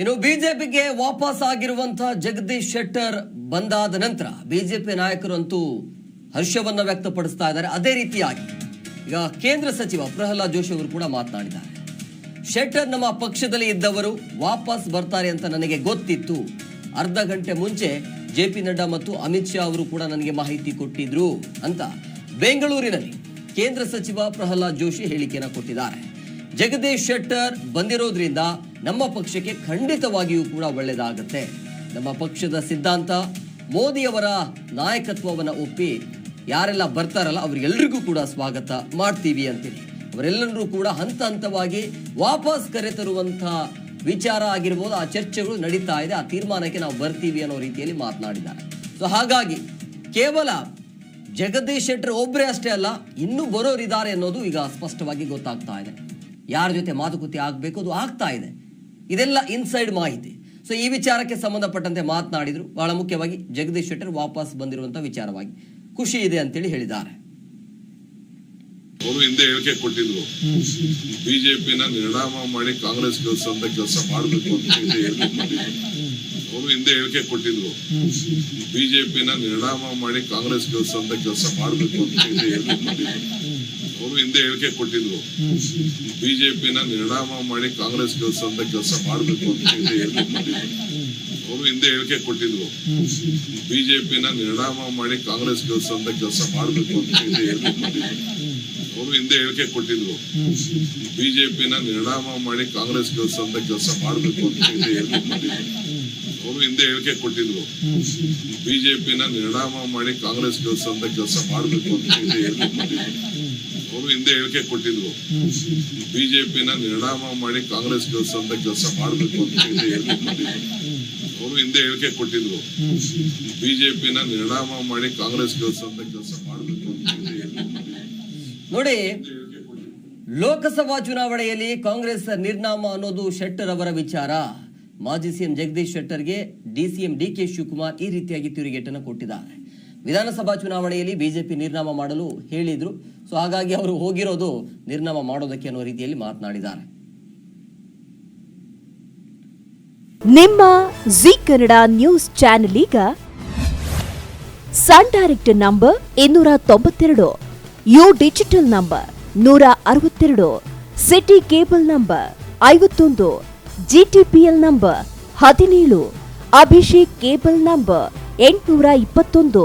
ಇನ್ನು ಬಿಜೆಪಿಗೆ ವಾಪಸ್ ಆಗಿರುವಂತಹ ಜಗದೀಶ್ ಶೆಟ್ಟರ್ ಬಂದಾದ ನಂತರ ಬಿಜೆಪಿ ನಾಯಕರು ಅಂತೂ ಹರ್ಷವನ್ನ ವ್ಯಕ್ತಪಡಿಸ್ತಾ ಇದ್ದಾರೆ. ಅದೇ ರೀತಿಯಾಗಿ ಈಗ ಕೇಂದ್ರ ಸಚಿವ ಪ್ರಹ್ಲಾದ್ ಜೋಶಿ ಅವರು ಕೂಡ ಮಾತನಾಡಿದ್ದಾರೆ. ಶೆಟ್ಟರ್ ನಮ್ಮ ಪಕ್ಷದಲ್ಲಿ ಇದ್ದವರು ವಾಪಸ್ ಬರ್ತಾರೆ ಅಂತ ನನಗೆ ಗೊತ್ತಿತ್ತು. ಅರ್ಧ ಗಂಟೆ ಮುಂಚೆ ಜೆ ಪಿ ನಡ್ಡಾ ಮತ್ತು ಅಮಿತ್ ಶಾ ಅವರು ಕೂಡ ನನಗೆ ಮಾಹಿತಿ ಕೊಟ್ಟಿದ್ರು ಅಂತ ಬೆಂಗಳೂರಿನಲ್ಲಿ ಕೇಂದ್ರ ಸಚಿವ ಪ್ರಹ್ಲಾದ್ ಜೋಶಿ ಹೇಳಿಕೆಯನ್ನು ಕೊಟ್ಟಿದ್ದಾರೆ. ಜಗದೀಶ್ ಶೆಟ್ಟರ್ ಬಂದಿರೋದ್ರಿಂದ ನಮ್ಮ ಪಕ್ಷಕ್ಕೆ ಖಂಡಿತವಾಗಿಯೂ ಕೂಡ ಒಳ್ಳೆಯದಾಗುತ್ತೆ ನಮ್ಮ ಪಕ್ಷದ ಸಿದ್ಧಾಂತ, ಮೋದಿಯವರ ನಾಯಕತ್ವವನ್ನು ಒಪ್ಪಿ ಯಾರೆಲ್ಲ ಬರ್ತಾರಲ್ಲ ಅವರಿಗೆಲ್ಲರಿಗೂ ಕೂಡ ಸ್ವಾಗತ ಮಾಡ್ತೀವಿ ಅಂತೇಳಿ ಅವರೆಲ್ಲರೂ ಕೂಡ ಹಂತ ಹಂತವಾಗಿ ವಾಪಸ್ ತರುವಂಥ ವಿಚಾರ ಆಗಿರ್ಬೋದು, ಆ ಚರ್ಚೆಗಳು ನಡೀತಾ ಇದೆ, ಆ ತೀರ್ಮಾನಕ್ಕೆ ನಾವು ಬರ್ತೀವಿ ಅನ್ನೋ ರೀತಿಯಲ್ಲಿ ಮಾತನಾಡಿದ್ದಾರೆ. ಸೊ ಹಾಗಾಗಿ ಕೇವಲ ಜಗದೀಶ್ ಶೆಟ್ಟರ್ ಒಬ್ಬರೇ ಅಷ್ಟೇ ಅಲ್ಲ, ಇನ್ನೂ ಬರೋರಿದ್ದಾರೆ ಅನ್ನೋದು ಈಗ ಸ್ಪಷ್ಟವಾಗಿ ಗೊತ್ತಾಗ್ತಾ ಇದೆ. ಯಾರ ಜೊತೆ ಮಾತುಕತೆ ಆಗಬೇಕು ಅದು ಆಗ್ತಾ ಇದೆ. ಇದೆಲ್ಲ ಇನ್ಸೈಡ್ ಮಾಹಿತಿ. ಸೊ ಈ ವಿಚಾರಕ್ಕೆ ಸಂಬಂಧಪಟ್ಟಂತೆ ಮಾತನಾಡಿದರು. ಬಹಳ ಮುಖ್ಯವಾಗಿ ಜಗದೀಶ್ ಶೆಟ್ಟರ್ ವಾಪಸ್ ಬಂದಿರುವಂತಹ ವಿಚಾರವಾಗಿ. ಖುಷಿ ಇದೆ ಅಂತೇಳಿ ಹೇಳಿದ್ದಾರೆ. ಅವರು ಹಿಂದೆ ಹೇಳಿಕೆ ಕೊಟ್ಟಿದ್ರು. ಬಿಜೆಪಿನ ನಿರ್ಣಾಮ ಮಾಡಿ ಕಾಂಗ್ರೆಸ್ ಗೆಲ್ಸಂತ ಕೆಲಸ ಮಾಡಬೇಕು ಅಂತ ಹಿಂದೆ ಹೇಳಿಕೆ ಕೊಟ್ಟಿದ್ರು. ಅವರು ಹಿಂದೆ ಹೇಳಿಕೆ ಕೊಟ್ಟಿದ್ರು. ಬಿಜೆಪಿನ ನಿರ್ಣಾಮ ಮಾಡಿ ಕಾಂಗ್ರೆಸ್ ಗೆಲ್ಸಂತ ಕೆಲಸ ಮಾಡಬೇಕು ಅಂತ ಹಿಂದೆ ಹೇಳಿಕೆ ಕೊಟ್ಟಿದ್ರು. ಅವರು ಹಿಂದೆ ಹೇಳಿಕೆ ಕೊಟ್ಟಿದ್ರು. ಬಿಜೆಪಿನ ನಿರ್ಣಾಮ ಮಾಡಿ ಕಾಂಗ್ರೆಸ್ ಗೆಲ್ಸಂತ ಕೆಲಸ ಮಾಡಬೇಕು ಅಂತ ಹಿಂದೆ ಹೇಳಿಕೆ ಕೊಟ್ಟಿದ್ರು. ಅವರು ಹಿಂದೆ ಹೇಳಿಕೆ ಕೊಟ್ಟಿದ್ರು. ಬಿಜೆಪಿನ ನಿರ್ಣಾಮ ಮಾಡಿ ಕಾಂಗ್ರೆಸ್ ಗೆಲ್ಸಂತ ಕೆಲಸ ಮಾಡಬೇಕು ಅಂತ ಹಿಂದೆ ಹೇಳಿಕೆ ಕೊಟ್ಟಿದ್ರು. ಅವರು ಹಿಂದೆ ಹೇಳಿಕೆ ಕೊಟ್ಟಿದ್ರು. ಬಿಜೆಪಿನ ನಿರ್ಣಾಮ ಮಾಡಿ ಕಾಂಗ್ರೆಸ್ ಗೆಲ್ಸಂತ ಕೆಲಸ ಮಾಡಬೇಕು ಅಂತ ಹಿಂದೆ ಹೇಳಿಕೆ ಕೊಟ್ಟಿದ್ರು. ಅವರು ಹಿಂದೆ ಹೇಳಿಕೆ ಕೊಟ್ಟಿದ್ರು. ಬಿಜೆಪಿನ ನಿರ್ಣಾಮ ಮಾಡಿ ಕಾಂಗ್ರೆಸ್ ಗೆಲ್ಸಂತ ಕೆಲಸ ಮಾಡಬೇಕು ಅಂತ ಹಿಂದೆ ಹೇಳಿಕೆ ಕೊಟ್ಟಿದ್ರು. ಅವರು ಹಿಂದೆ ಹೇಳಿಕೆ ಕೊಟ್ಟಿದ್ರು. ಬಿಜೆಪಿನ ನಿರ್ಣಾಮ ಮಾಡಿ ಕಾಂಗ್ರೆಸ್ ಗೆಲ್ಸಂತ ಕೆಲಸ ಮಾಡಬೇಕು ಅಂತ ಹಿಂದೆ ಹೇಳಿಕೆ ಕೊಟ್ಟಿದ್ರು. ಅವರು ಹಿಂದೆ ಹೇಳಿಕೆ ಕೊಟ್ಟಿದ್ರು. ಬಿಜೆಪಿನ ನಿರ್ಣಾಮ ಮಾಡಿ ಕಾಂಗ್ರೆಸ್ ಕೆಲಸ ಮಾಡಬೇಕು ಅಂತ ಹಿಂದೆ ಹೇಳಿಕೆ ಕೊಟ್ಟಿದ್ರು. ನೋಡಿ ಲೋಕಸಭಾ ಚುನಾವಣೆಯಲ್ಲಿ ಕಾಂಗ್ರೆಸ್ ನಿರ್ನಾಮ ಅನ್ನೋದು ಶೆಟ್ಟರ್ ಅವರ ವಿಚಾರ. ಮಾಜಿ ಸಿಎಂ ಜಗದೀಶ್ ಶೆಟ್ಟರ್ಗೆ ಡಿಸಿಎಂ ಡಿಕೆ ಡಿ ಕೆ ಶಿವಕುಮಾರ್ ಈ ರೀತಿಯಾಗಿ ತಿರುಗೇಟನ್ನು ಕೊಟ್ಟಿದ್ದಾರೆ. ವಿಧಾನಸಭಾ ಚುನಾವಣೆಯಲ್ಲಿ ಬಿಜೆಪಿ ನಿರ್ನಾಮ ಮಾಡಲು ಹೇಳಿದ್ರು. ಸೊ ಹಾಗಾಗಿ ಅವರು ಹೋಗಿರೋದು ನಿರ್ನಾಮ ಮಾಡೋದಕ್ಕೆ ಅನ್ನೋ ರೀತಿಯಲ್ಲಿ ಮಾತನಾಡಿದ್ದಾರೆ. ನಿಮ್ಮ ಜಿ ಕನ್ನಡ ನ್ಯೂಸ್ ಚಾನೆಲ್ ಈಗ ಸನ್ ಡೈರೆಕ್ಟ್ ನಂಬರ್ ಇನ್ನೂರ ತೊಂಬತ್ತೆರಡು, ಯು ಡಿಜಿಟಲ್ ನಂಬರ್ ನೂರ ಅರವತ್ತೆರಡು, ಸಿಟಿ ಕೇಬಲ್ ನಂಬರ್ ಐವತ್ತೊಂದು, ಜಿಟಿಪಿಎಲ್ ನಂಬರ್ ಹದಿನೇಳು, ಅಭಿಷೇಕ್ ಕೇಬಲ್ ನಂಬರ್ ಎಂಟುನೂರ ಇಪ್ಪತ್ತೊಂದು